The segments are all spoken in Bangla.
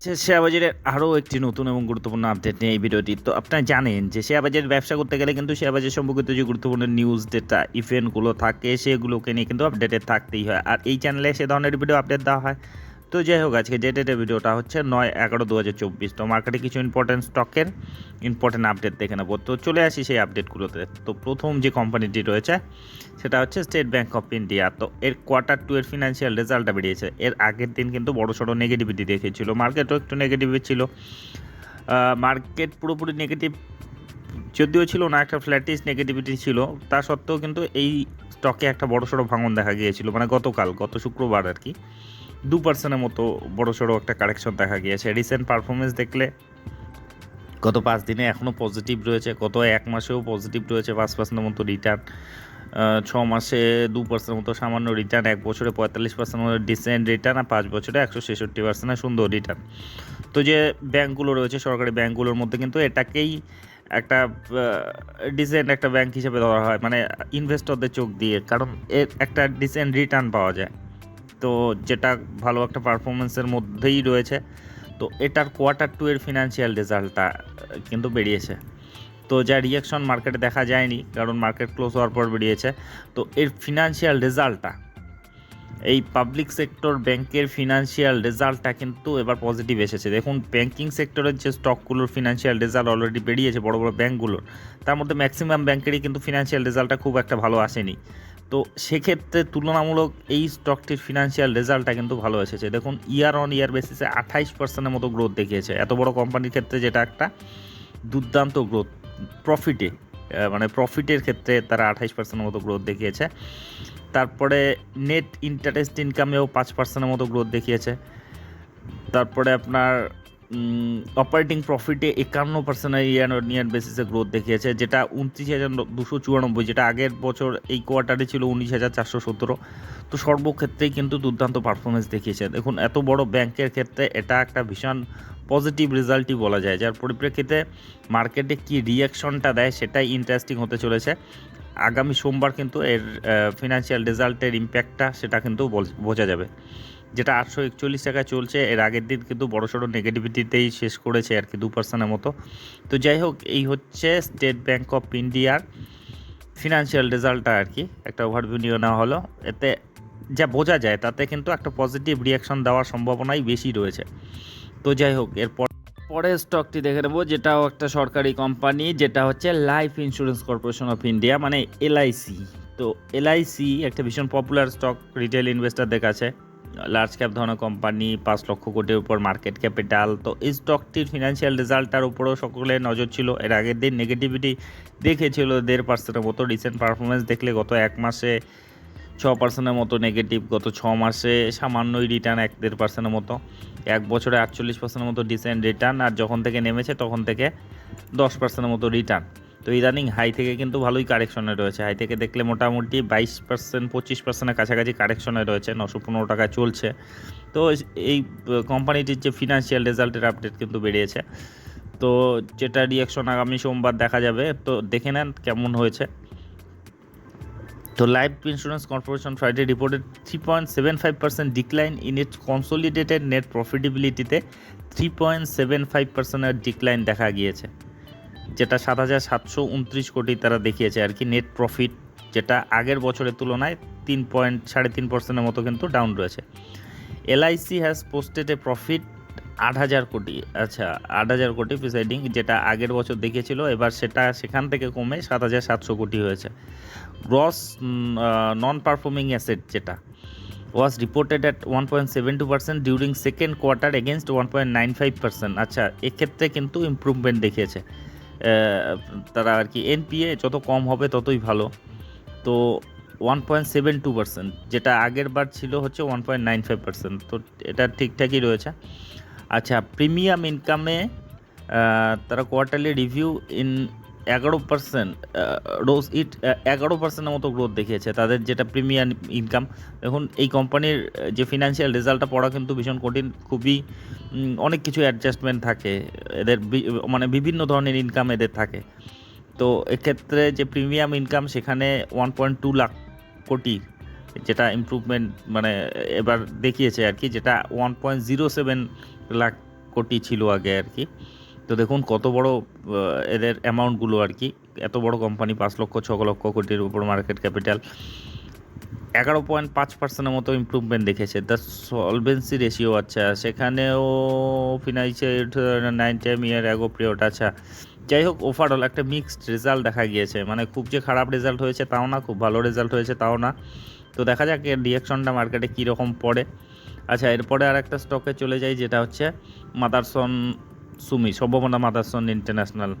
শেয়ার বাজারের আরও একটি নতুন এবং গুরুত্বপূর্ণ আপডেট নিয়ে এই ভিডিওটি। তো আপনারা জানেন যে শেয়ার বাজারের ব্যবসা করতে গেলে কিন্তু শেয়ার বাজার সম্পর্কিত যে গুরুত্বপূর্ণ নিউজ ডেটা ইভেন্টগুলো থাকে, সেগুলোকে নিয়ে কিন্তু আপডেটেড থাকতেই হয়। আর এই চ্যানেলে সে ধরনের ভিডিও আপডেট দেওয়া হয়। তো যাই হোক, আজকে যে ডেটের ভিডিওটা হচ্ছে নয় এগারো দু হাজার চব্বিশ। তো মার্কেটে কিছু ইম্পর্টেন্ট স্টকের ইম্পর্টেন্ট আপডেট দেখে নেব। তো চলে আসি সেই আপডেটগুলোতে তো প্রথম যে কোম্পানিটি রয়েছে, সেটা হচ্ছে স্টেট ব্যাঙ্ক অফ ইন্ডিয়া তো এর কোয়ার্টার টু এর ফিনান্সিয়াল রেজাল্টটা বেরিয়েছে। এর আগের দিন কিন্তু বড় সড়ো নেগেটিভিটি দেখেছিল মার্কেটও একটু নেগেটিভ ছিল। মার্কেট পুরোপুরি নেগেটিভ যদিও ছিল না, একটা ফ্ল্যাটিস নেগেটিভিটি ছিল। তা সত্ত্বেও কিন্তু এই স্টকে একটা বড় সড়ো ভাঙন দেখা গিয়েছিল। মানে গতকাল, গত শুক্রবার আর কি। দু পার্সেন্টের মতো বড় সড়ো একটা কারেকশন দেখা গিয়েছে। রিসেন্ট পারফরমেন্স দেখলে গত পাঁচ দিনে এখনও পজিটিভ রয়েছে, গত এক মাসেও পজিটিভ রয়েছে, পাঁচ পার্সেন্টের মতো রিটার্ন ছ মাসে দু পার্সেন্টের মতো সামান্য রিটার্ন এক বছরে পঁয়তাল্লিশ পার্সেন্ট মতো ডিসেন্ট রিটার্ন আর পাঁচ বছরে একশো ছেষট্টি পার্সেন্টের সুন্দর রিটার্ন তো যে ব্যাঙ্কগুলো রয়েছে, সরকারি ব্যাঙ্কগুলোর মধ্যে কিন্তু এটাকেই একটা ডিসেন্ট একটা ব্যাংক হিসেবে ধরা হয় মানে ইনভেস্টরদের চোখ দিয়ে। কারণ এর একটা ডিসেন্ট রিটার্ন পাওয়া যায়। তো যেটা ভালো একটা পারফরমেন্সের মধ্যেই রয়েছে, তো এটার কোয়ার্টার টু এর ফিনান্সিয়াল রেজাল্টটা কিন্তু বেরিয়েছে। তো যা রিয়াকশন মার্কেটে দেখা যায়নি, কারণ মার্কেট ক্লোজ হওয়ার পর বেরিয়েছে। তো এর ফিনান্সিয়াল রেজাল্টটা এই পাবলিক সেক্টর ব্যাংকের ফিনান্সিয়াল রেজাল্টটা কিন্তু এবার পজিটিভ এসেছে। দেখুন ব্যাংকিং সেক্টরের যে স্টকগুলোর ফিনান্সিয়াল রেজাল্ট অলরেডি বেরিয়েছে, বড় বড় ব্যাঙ্কগুলোর তার মধ্যে ম্যাক্সিমাম ব্যাংকেরই কিন্তু ফিনান্সিয়াল রেজাল্টটা খুব একটা ভালো আসেনি। তো সেক্ষেত্রে তুলনামূলক এই স্টকটির ফিনান্সিয়াল রেজাল্টটা কিন্তু ভালো এসেছে। দেখুন ইয়ার অন ইয়ার বেসিসে আঠাইশ পার্সেন্টের মতো গ্রোথ দেখিয়েছে। এত বড় কোম্পানির ক্ষেত্রে যেটা একটা দুর্দান্ত গ্রোথ প্রফিটে মানে প্রফিটের ক্ষেত্রে তারা আঠাইশ পার্সেন্টের মতো গ্রোথ দেখিয়েছে। তারপরে নেট ইন্টারেস্ট ইনকামেও পাঁচ পার্সেন্টের মতো গ্রোথ দেখিয়েছে। তারপরে আপনার অপারেটিং প্রফিটে একান্ন পার্সেন্টের ইয়ার ইয়ার বেসিসে গ্রোথ দেখিয়েছে, যেটা উনত্রিশ হাজার দুশো চুরানব্বই, যেটা আগের বছর এই কোয়ার্টারে ছিল উনিশ হাজার চারশো সতেরো তো সর্বক্ষেত্রেই কিন্তু দুর্দান্ত পারফরমেন্স দেখিয়েছে। দেখুন, এত বড় ব্যাংকের ক্ষেত্রে এটা একটা ভীষণ পজিটিভ রেজাল্টই বলা যায়। যার পরিপ্রেক্ষিতে মার্কেটে কি রিয়াকশনটা দেয়, সেটাই ইন্টারেস্টিং হতে চলেছে। আগামী সোমবার কিন্তু এর ফিনান্সিয়াল রেজাল্টের ইম্প্যাক্টটা সেটা কিন্তু বোঝা যাবে। যেটা আটশো একচল্লিশ টাকায় চলছে, এর আগের দিন কিন্তু বড় সড়ো নেগেটিভিটিতেই শেষ করেছে আর কি, দু পার্সেন্টের মতো। তো যাই হোক, এই হচ্ছে স্টেট ব্যাঙ্ক অফ ইন্ডিয়ার ফিনান্সিয়াল রেজাল্টটা আর কি, একটা ওভারভিউ নিয়ে নেওয়া হলো। এতে যা বোঝা যায়, তাতে কিন্তু একটা পজিটিভ রিয়াকশন দেওয়ার সম্ভাবনাই বেশি রয়েছে। তো যাই হোক, এরপর পরের স্টকটি দেখে নেব, যেটাও একটা সরকারি কোম্পানি যেটা হচ্ছে Life Insurance Corporation of India মানে এলআইসি তো এলআইসি একটা ভীষণ পপুলার স্টক রিটেল ইনভেস্টারদের কাছে। লার্জ ক্যাপ ধরনের কোম্পানি পাঁচ লক্ষ কোটির উপর মার্কেট ক্যাপিটাল তো এই স্টকটির ফিনান্সিয়াল রেজাল্টটার উপরেও সকলের নজর ছিল। এর আগের দিন নেগেটিভিটি দেখেছিল, দেড় পার্সেন্টের মতো রিসেন্ট পারফরমেন্স দেখলে গত এক মাসে ছ পার্সেন্টের মতো নেগেটিভ গত ছ মাসে সামান্যই রিটার্ন এক দেড় পার্সেন্টের মতো। এক বছরে আটচল্লিশ পার্সেন্টের মতো ডিসেন্ট রিটার্ন আর যখন থেকে নেমেছে তখন থেকে দশ পার্সেন্টের মতো রিটার্ন তো ইদানিং হাই থেকে কিন্তু ভালোই কারেকশনে রয়েছে। হাই থেকে দেখলে মোটামুটি বাইশ পার্সেন্ট পঁচিশ পার্সেন্টের কাছাকাছি কারেকশনে রয়েছে, নশো পনেরো টাকায় চলছে। তো এই কোম্পানিটির যে ফিনান্সিয়াল রেজাল্টের আপডেট কিন্তু বেরিয়েছে। তো যেটা রিয়াকশন আগামী সোমবার দেখা যাবে, তো দেখে নেন কেমন হয়েছে। তো Life Insurance Corporation Friday reported three point seven five percent decline in its consolidated net প্রফিটেবিলিটিতে three point seven five পার্সেন্টের ডিক্লাইন দেখা গিয়েছে। যেটা সাত হাজার সাতশো উনত্রিশ কোটি তারা দেখিয়েছে আর কি নেট প্রফিট যেটা আগের বছরের তুলনায় তিন পয়েন্ট সাড়ে তিন পার্সেন্টের মতো কিন্তু ডাউন রয়েছে। LIC has posted a profit আট হাজার কোটি আচ্ছা আট হাজার কোটি প্রিসাইডিং যেটা আগের বছর দেখিয়েছিল এবার সেটা সেখান থেকে কমে সাত হাজার সাতশো কোটি হয়েছে। গ্রস নন পারফর্মিং অ্যাসেট যেটা was reported at one point seven two percent during second quarter against one point nine five percent আচ্ছা এক্ষেত্রে কিন্তু ইম্প্রুভমেন্ট দেখিয়েছে। তারা আর কি এনপিএ যত কম হবে ততই ভালো। তো one point seven two percent যেটা আগের বার ছিল হচ্ছে one point nine five percent তো এটা ঠিকঠাকই রয়েছে। আচ্ছা প্রিমিয়াম ইনকামে তারা কোয়ার্টারলি রিভিউ ইন এগারো পার্সেন্ট রোজ ইট এগারো পার্সেন্টের মতো গ্রোথ দেখিয়েছে। তাদের যেটা প্রিমিয়াম ইনকাম দেখুন, এই কোম্পানির যে ফিনান্সিয়াল রেজাল্টটা পড়া কিন্তু ভীষণ কঠিন, খুবই অনেক কিছু অ্যাডজাস্টমেন্ট থাকে। এদের মানে বিভিন্ন ধরনের ইনকাম এদের থাকে। তো এক্ষেত্রে যে প্রিমিয়াম ইনকাম সেখানে one point two lakh crore, যেটা ইমপ্রুভমেন্ট মানে এবার দেখিয়েছে আর কি, যেটা one point zero seven lakh crore ছিল আগে আর কি। তো দেখুন, কত বড় এদের অ্যামাউন্টগুলো আর কি। এত বড় কোম্পানি পাঁচ লক্ষ, ছ লক্ষ কোটির উপর মার্কেট ক্যাপিটাল এগারো পয়েন্ট পাঁচ পার্সেন্টের মতো ইম্প্রুভমেন্ট দেখেছে। দ্য সলভেন্সি রেশিও আচ্ছা সেখানেও financial nine time year ago period আচ্ছা। যাই হোক ওভারঅল একটা মিক্সড রেজাল্ট দেখা গিয়েছে। মানে খুব যে খারাপ রেজাল্ট হয়েছে তাও না, খুব ভালো রেজাল্ট হয়েছে তাও না। তো দেখা যাক এর রিয়াকশনটা মার্কেটে কীরকম পড়ে। আচ্ছা এরপরে আর একটা স্টকে চলে যাই, যেটা হচ্ছে মাদারসন সুমি, সম্ভাবনা মাদারসন ইন্টারন্যাশনাল।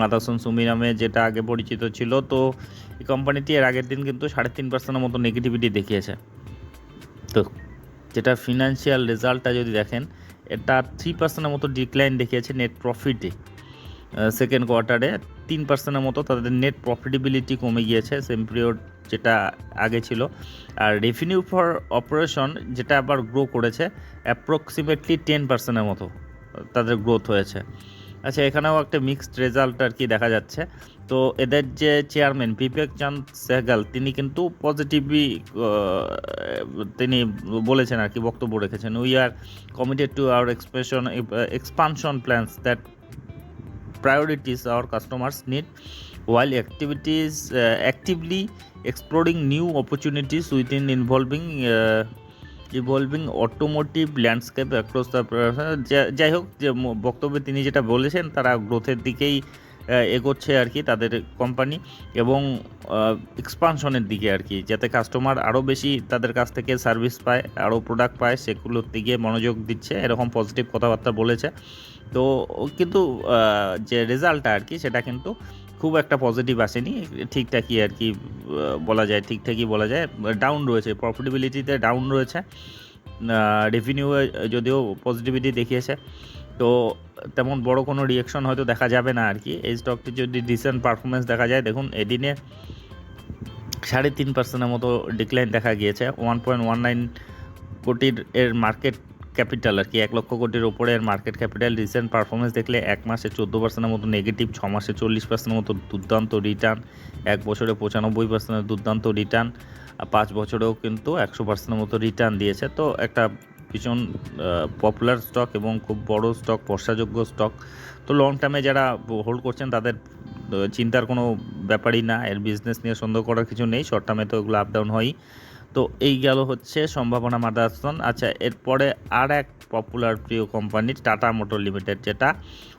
মাদারসন সুমি নামে যেটা আগে পরিচিত ছিল, তো এই কোম্পানিটি এর আগের দিন কিন্তু সাড়ে তিন পার্সেন্টের মতো নেগেটিভিটি দেখিয়েছে। তো যেটা ফিনান্সিয়াল রেজাল্টটা যদি দেখেন, এটা থ্রি পার্সেন্টের মতো ডিক্লাইন দেখিয়েছে নেট প্রফিটে সেকেন্ড কোয়ার্টারে তিন পার্সেন্টের মতো তাদের নেট প্রফিটেবিলিটি কমে গিয়েছে সেম পিরিয়ড যেটা আগে ছিল। আর রেভিনিউ ফর অপারেশন যেটা আবার গ্রো করেছে অ্যাপ্রক্সিমেটলি টেন পার্সেন্টের মতো। তাদের গ্রোথ হয়েছে। আচ্ছা এখানেও একটা মিক্সড রেজাল্ট আর কি দেখা যাচ্ছে। তো এদের যে চেয়ারম্যান বিবেক চাঁদ সেহগাল তিনি কিন্তু পজিটিভলি তিনি বলেছেন আর কি বক্তব্য রেখেছেন we are committed to our expression expansion plans that our customers need while activities uh, actively exploring new opportunities within involving uh, evolving automotive landscape across the যাই হোক, যে বক্তব্যে তিনি যেটা বলেছেন, তারা গ্রোথের দিকেই এগোচ্ছে আর কি তাদের কোম্পানি এবং এক্সপানশনের দিকে আর কি, যাতে কাস্টমার আরও বেশি তাদের কাছ থেকে সার্ভিস পায় আরও প্রোডাক্ট পায়, সেগুলোর দিকে মনোযোগ দিচ্ছে, এরকম পজিটিভ কথাবার্তা বলেছে। তো কিন্তু যে রেজাল্টটা আর কি, সেটা কিন্তু খুব একটা পজিটিভ আসেনি। ঠিকঠাকই আর কি বলা যায় ঠিকঠাকই বলা যায় ডাউন রয়েছে প্রফিটেবিলিটিতে ডাউন রয়েছে। রেভিনিউ যদিও পজিটিভিটি দেখিয়েছে। তো তেমন বড় কোনো রিয়েকশন হয়তো দেখা যাবে না আর কি। এই স্টকটি যদি ডিসেন্ট পারফরমেন্স দেখা যায়, দেখুন, এদিনে সাড়ে তিন পার্সেন্টের মতো ডিক্লাইন দেখা গিয়েছে। ওয়ান পয়েন্ট ওয়ান নাইন কোটির এর মার্কেট ক্যাপিটাল আর কি, এক লক্ষ কোটির উপরে এর মার্কেট ক্যাপিটাল রিসেন্ট পারফরমেন্স দেখলে এক মাসে চোদ্দ পার্সেন্টের মতো নেগেটিভ ছ মাসে চল্লিশ পার্সেন্টের মতো দুর্দান্ত রিটার্ন এক বছরে পঁচানব্বই পার্সেন্টের দুর্দান্ত রিটার্ন পাঁচ বছরেও কিন্তু একশো পার্সেন্টের মতো রিটার্ন দিয়েছে। তো একটা ভীষণ পপুলার স্টক এবং খুব বড় স্টক ভরসাযোগ্য স্টক তো লং টার্মে যারা হোল্ড করছেন, তাদের চিন্তার কোনো ব্যাপারই না। এর বিজনেস নিয়ে সন্দেহ করার কিছু নেই। শর্ট টার্মে তো এগুলো আপ ডাউন হয়ই। তো এই গেল হচ্ছে সম্ভাবনা মাদারসন। আচ্ছা এরপরে আর এক পপুলার প্রিয় কোম্পানি টাটা মোটর লিমিটেড যেটা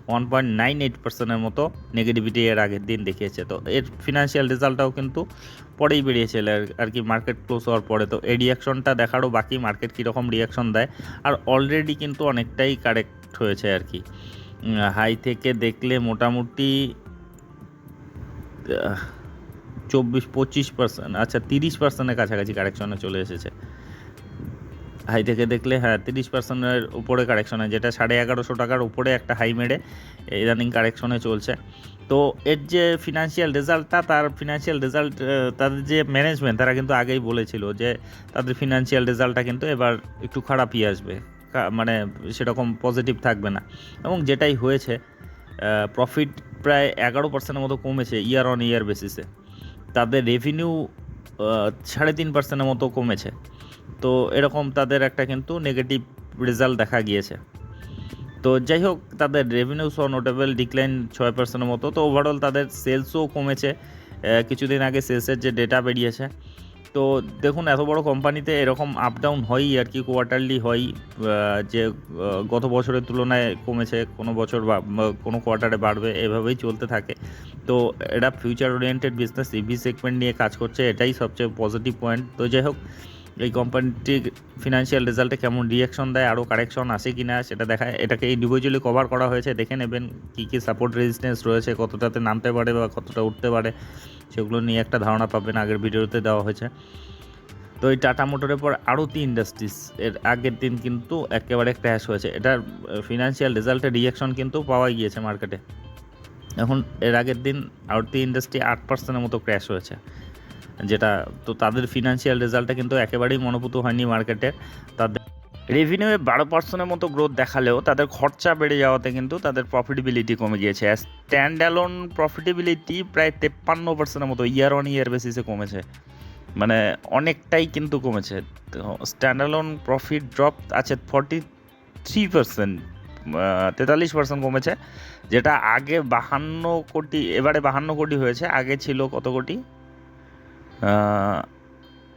ওয়ান পয়েন্ট নাইন এইট পার্সেন্টের মতো নেগেটিভিটি এর আগের দিন দেখিয়েছে। তো এর ফিনান্সিয়াল রেজাল্টটাও কিন্তু পরেই বেরিয়েছিল আর- আর কি মার্কেট ক্লোজ হওয়ার পরে। তো এই রিয়াকশনটা দেখারও বাকি মার্কেট কীরকম রিয়াকশন দেয়। আর অলরেডি কিন্তু অনেকটাই কারেক্ট হয়েছে আর কি। হাই থেকে দেখলে মোটামুটি চব্বিশ পঁচিশ পার্সেন্ট আচ্ছা তিরিশ পার্সেন্টের কাছাকাছি কারেকশনে চলে এসেছে। হাই থেকে দেখলে হ্যাঁ তিরিশ পার্সেন্টের উপরে কারেকশনে যেটা সাড়ে এগারোশো টাকার উপরে একটা হাই মেরে ইদানিং কারেকশনে চলছে। তো এর যে ফিনান্সিয়াল রেজাল্টটা তার ফিনান্সিয়াল রেজাল্ট তাদের যে ম্যানেজমেন্ট তারা কিন্তু আগেই বলেছিল যে তাদের ফিনান্সিয়াল রেজাল্টটা কিন্তু এবার একটু খারাপই আসবে। মানে সেরকম পজিটিভ থাকবে না। এবং যেটাই হয়েছে প্রফিট প্রায় এগারো পার্সেন্টের মতো কমেছে ইয়ার অন ইয়ার বেসিসে তাদের রেভিনিউ সাড়ে তিন পার্সেন্টের মতো কমেছে। তো এরকম তাদের একটা কিন্তু নেগেটিভ রেজাল্ট দেখা গিয়েছে। তো যাই হোক তাদের রেভিনিউ সহ নোটেবল ডিক্লাইন ছয় পার্সেন্টের মতো। তো ওভারঅল তাদের সেলসও কমেছে। কিছুদিন আগে সেলসের যে ডেটা বেরিয়েছে। তো দেখুন এত বড় কোম্পানিতে এরকম আপ ডাউন হয়ই আর কি কোয়ার্টারলি আহ, যে গত বছরের তুলনায় কমেছে কোনো বছর বা কোনো কোয়ার্টারে বাড়বে এভাবেই চলতে থাকে। তো এটা future oriented business EV segment নিয়ে কাজ করছে এটাই সবচেয়ে পজিটিভ পয়েন্ট তো যাই হোক এই কোম্পানিটির ফিনান্সিয়াল রেজাল্টে কেমন রিয়াকশন দেয় আরও কারেকশন আসে কি না সেটা দেখায়। এটাকে ইন্ডিভিজুয়ালি কভার করা হয়েছে, দেখে নেবেন কী কী সাপোর্ট রেজিস্ট্যান্স রয়েছে, কতটাতে নামতে পারে বা কতটা উঠতে পারে, সেগুলো নিয়ে একটা ধারণা পাবেন আগের ভিডিওতে দেওয়া হয়েছে। তো এই টাটা মোটরের পর আরও তিন ইন্ডাস্ট্রিজ এর আগের দিন কিন্তু একেবারে ক্র্যাশ হয়েছে। এটার ফিনান্সিয়াল রেজাল্টের রিয়াকশন কিন্তু পাওয়া গিয়েছে মার্কেটে এখন, এর আগের দিন আরতি ইন্ডাস্ট্রি আট পার্সেন্টের মতো ক্র্যাশ হয়েছে। যেটা, তো তাদের ফিনান্সিয়াল রেজাল্টটা কিন্তু একেবারেই মনোভূত হয়নি মার্কেটে তাদের রেভিনিউয়ে বারো পার্সেন্টের মতো গ্রোথ দেখালেও তাদের খরচা বেড়ে যাওয়াতে কিন্তু তাদের প্রফিটেবিলিটি কমে গিয়েছে। স্ট্যান্ড অ্যালোন প্রফিটেবিলিটি প্রায় তেপ্পান্ন পার্সেন্টের মতো ইয়ার অন ইয়ার বেসিসে কমেছে। মানে অনেকটাই কিন্তু কমেছে। স্ট্যান্ড অ্যালোন প্রফিট ড্রপ আছে ফর্টি থ্রি পার্সেন্ট তেতাল্লিশ পার্সেন্ট কমেছে। যেটা আগে বাহান্ন কোটি, এবারে বাহান্ন কোটি হয়েছে, আগে ছিল কত কোটি?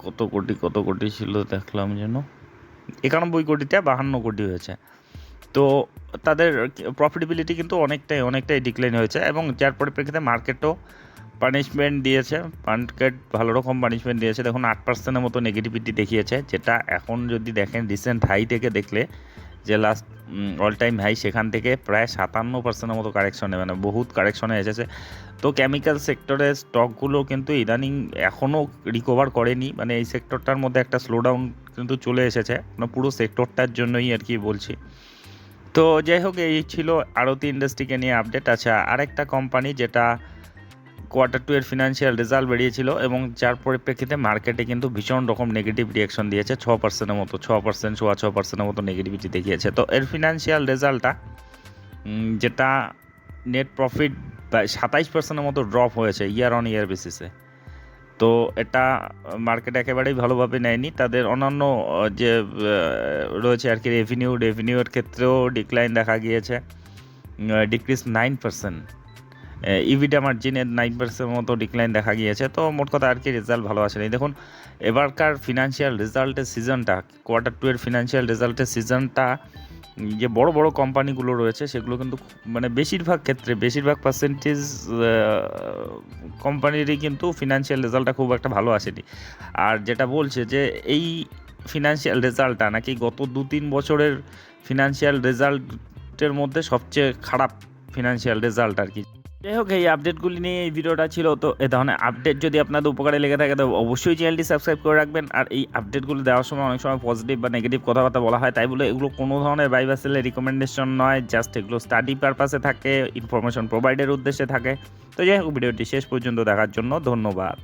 কত কোটি কত কোটি ছিল দেখলাম যেন? একানব্বই কোটিতে বাহান্ন কোটি হয়েছে। তো তাদের প্রফিটেবিলিটি কিন্তু অনেকটাই অনেকটাই ডিক্লাইন হয়েছে এবং যার পরিপ্রেক্ষিতে মার্কেটও পানিশমেন্ট দিয়েছে। মার্কেট ভালো রকম পানিশমেন্ট দিয়েছে। দেখুন, আট পার্সেন্টের মতো নেগেটিভিটি দেখিয়েছে, যেটা এখন যদি দেখেন রিসেন্ট হাই থেকে দেখলে যে লাস্ট অল টাইম হাই সেখান থেকে প্রায় সাতান্ন পার্সেন্টের মতো কারেকশনে মানে বহুত কারেকশনে এসেছে। তো কেমিক্যাল সেক্টরের স্টকগুলো কিন্তু ইদানিং এখনও রিকভার করেনি। মানে এই সেক্টরটার মধ্যে একটা স্লোডাউন কিন্তু চলে এসেছে। মানে পুরো সেক্টরটার জন্যই আর কি বলছি। তো যাই হোক, এই ছিল আরতি ইন্ডাস্ট্রিকে নিয়ে আপডেট আচ্ছা আরেকটা কোম্পানি যেটা কোয়ার্টার টু এর ফিনান্সিয়াল রেজাল্ট বেরিয়েছিল এবং যার পরিপ্রেক্ষিতে মার্কেটে কিন্তু ভীষণ রকম নেগেটিভ রিয়াকশন দিয়েছে। ছ পার্সেন্টের মতো ছ পার্সেন্ট সোয়া ছ পার্সেন্টের মতো নেগেটিভিটি দেখিয়েছে। তো এর ফিনান্সিয়াল রেজাল্টটা যেটা নেট প্রফিট সাতাইশ পার্সেন্টের মতো ড্রপ হয়েছে ইয়ার অন ইয়ার বেসিসে তো এটা মার্কেট একেবারেই ভালোভাবে নেয়নি। তাদের অন্যান্য যে রয়েছে আর কি রেভিনিউ রেভিনিউর ক্ষেত্রেও ডিক্লাইন দেখা গিয়েছে ডিক্রিজ নাইন পার্সেন্ট ইভিডা মার্জিনের নাইন পার্সেন্টের মতো ডিক্লাইন দেখা গিয়েছে। তো মোট কথা আর কি রেজাল্ট ভালো আসেনি দেখুন, এবারকার ফিনান্সিয়াল রেজাল্টের সিজনটা কোয়ার্টার টু এর ফিনান্সিয়াল রেজাল্টের সিজনটা যে বড় বড় কোম্পানিগুলো রয়েছে, সেগুলো কিন্তু মানে বেশিরভাগ ক্ষেত্রে, বেশিরভাগ পার্সেন্টেজ কোম্পানিরই কিন্তু ফিনান্সিয়াল রেজাল্টটা খুব একটা ভালো আসেনি। আর যেটা বলছে যে এই ফিনান্সিয়াল রেজাল্টটা নাকি গত দু তিন বছরের ফিনান্সিয়াল রেজাল্টের মধ্যে সবচেয়ে খারাপ ফিনান্সিয়াল রেজাল্ট আর কি। যাই হোক, এই আপডেটগুলি নিয়ে এই ভিডিওটা ছিল। তো এ ধরনের আপডেট যদি আপনাদের উপকারে লেগে থাকে, তো অবশ্যই চ্যানেলটি সাবস্ক্রাইব করে রাখবেন। আর এই আপডেটগুলো দেওয়ার সময় অনেক সময় পজিটিভ বা নেগেটিভ কথাবার্তা বলা হয়। তাই বলে এগুলো কোনো ধরনের বাই বা সেলের রিকমেন্ডেশন নয় জাস্ট এগুলো স্টাডি পারপাসে থাকে ইনফরমেশন প্রোভাইডের উদ্দেশ্যে থাকে। তো যাই হোক, ভিডিওটি শেষ পর্যন্ত দেখার জন্য ধন্যবাদ।